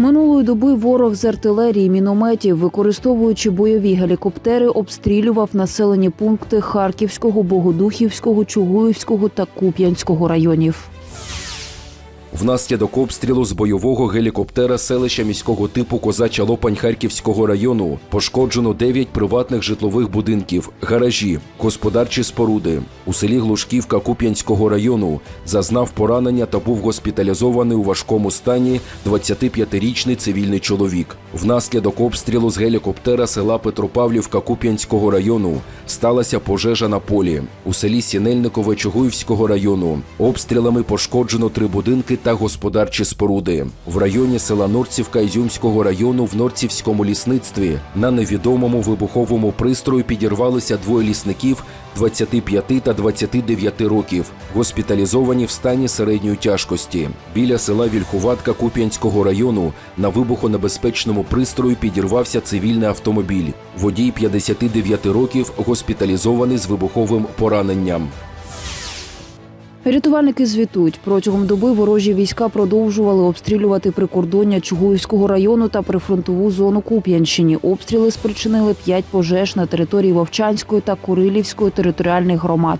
Минулої доби ворог з артилерії, мінометів, використовуючи бойові гелікоптери, обстрілював населені пункти Харківського, Богодухівського, Чугуївського та Куп'янського районів. Внаслідок обстрілу з бойового гелікоптера селища міського типу Козача Лопань Харківського району пошкоджено 9 приватних житлових будинків, гаражі, господарчі споруди. У селі Глушківка Куп'янського району зазнав поранення та був госпіталізований у важкому стані 25-річний цивільний чоловік. Внаслідок обстрілу з гелікоптера села Петропавлівка Куп'янського району сталася пожежа на полі. У селі Сінельникове Чугуївського району обстрілами пошкоджено три будинки та господарчі споруди. В районі села Норцівка Ізюмського району в Норцівському лісництві на невідомому вибуховому пристрою підірвалися двоє лісників 25 та 29 років, госпіталізовані в стані середньої тяжкості. Біля села Вільхуватка Куп'янського району на вибухонебезпечному пристрої підірвався цивільний автомобіль. Водій 59 років госпіталізований з вибуховим пораненням. Рятувальники звітують, протягом доби ворожі війська продовжували обстрілювати прикордоння Чугуївського району та прифронтову зону Куп'янщині. Обстріли спричинили п'ять пожеж на території Вовчанської та Курилівської територіальних громад.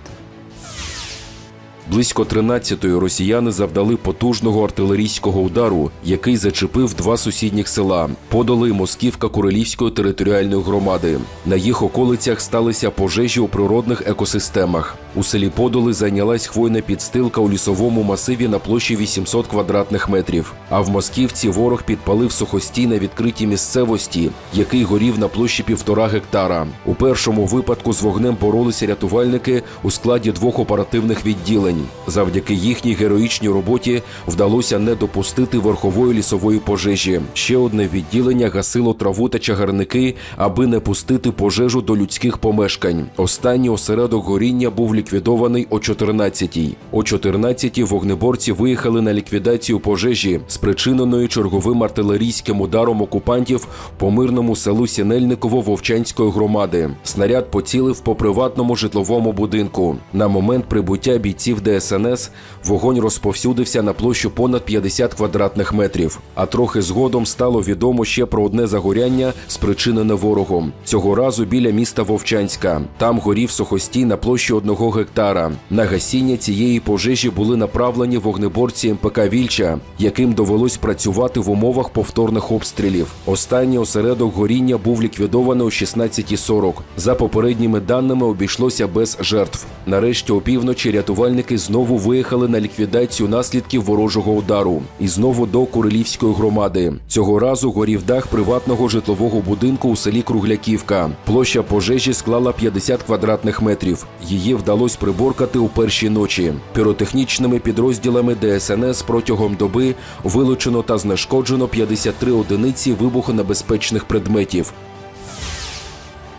Близько 13-ї росіяни завдали потужного артилерійського удару, який зачепив два сусідніх села Подоли Москівка Курилівської територіальної громади. На їх околицях сталися пожежі у природних екосистемах. У селі Подоли зайнялась хвойна підстилка у лісовому масиві на площі 800 квадратних метрів. А в Москівці ворог підпалив сухостій на відкритій місцевості, який горів на площі півтора гектара. У першому випадку з вогнем боролися рятувальники у складі двох оперативних відділень. Завдяки їхній героїчній роботі вдалося не допустити верхової лісової пожежі. Ще одне відділення гасило траву та чагарники, аби не пустити пожежу до людських помешкань. Останній осередок горіння був ліквідований о 14-й. О 14-й вогнеборці виїхали на ліквідацію пожежі, спричиненої черговим артилерійським ударом окупантів по мирному селу Сінельниково Вовчанської громади. Снаряд поцілив по приватному житловому будинку. На момент прибуття бійців ДСНС вогонь розповсюдився на площу понад 50 квадратних метрів. А трохи згодом стало відомо ще про одне загоряння, спричинене ворогом. Цього разу біля міста Вовчанська. Там горів сухостій на площі одного гектара. На гасіння цієї пожежі були направлені вогнеборці МПК Вільча, яким довелось працювати в умовах повторних обстрілів. Останній осередок горіння був ліквідований о 16.40. За попередніми даними обійшлося без жертв. Нарешті опівночі рятувальники знову виїхали на ліквідацію наслідків ворожого удару і знову до Курилівської громади. Цього разу горів дах приватного житлового будинку у селі Кругляківка. Площа пожежі склала 50 квадратних метрів. Її вдалося приборкати у перші ночі. Піротехнічними підрозділами ДСНС протягом доби вилучено та знешкоджено 53 одиниці вибухонебезпечних предметів.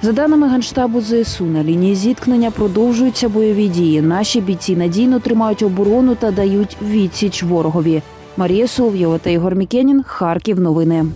За даними Генштабу ЗСУ, на лінії зіткнення продовжуються бойові дії. Наші бійці надійно тримають оборону та дають відсіч ворогові. Марія Солов'єва та Ігор Мікенін. Харків. Новини.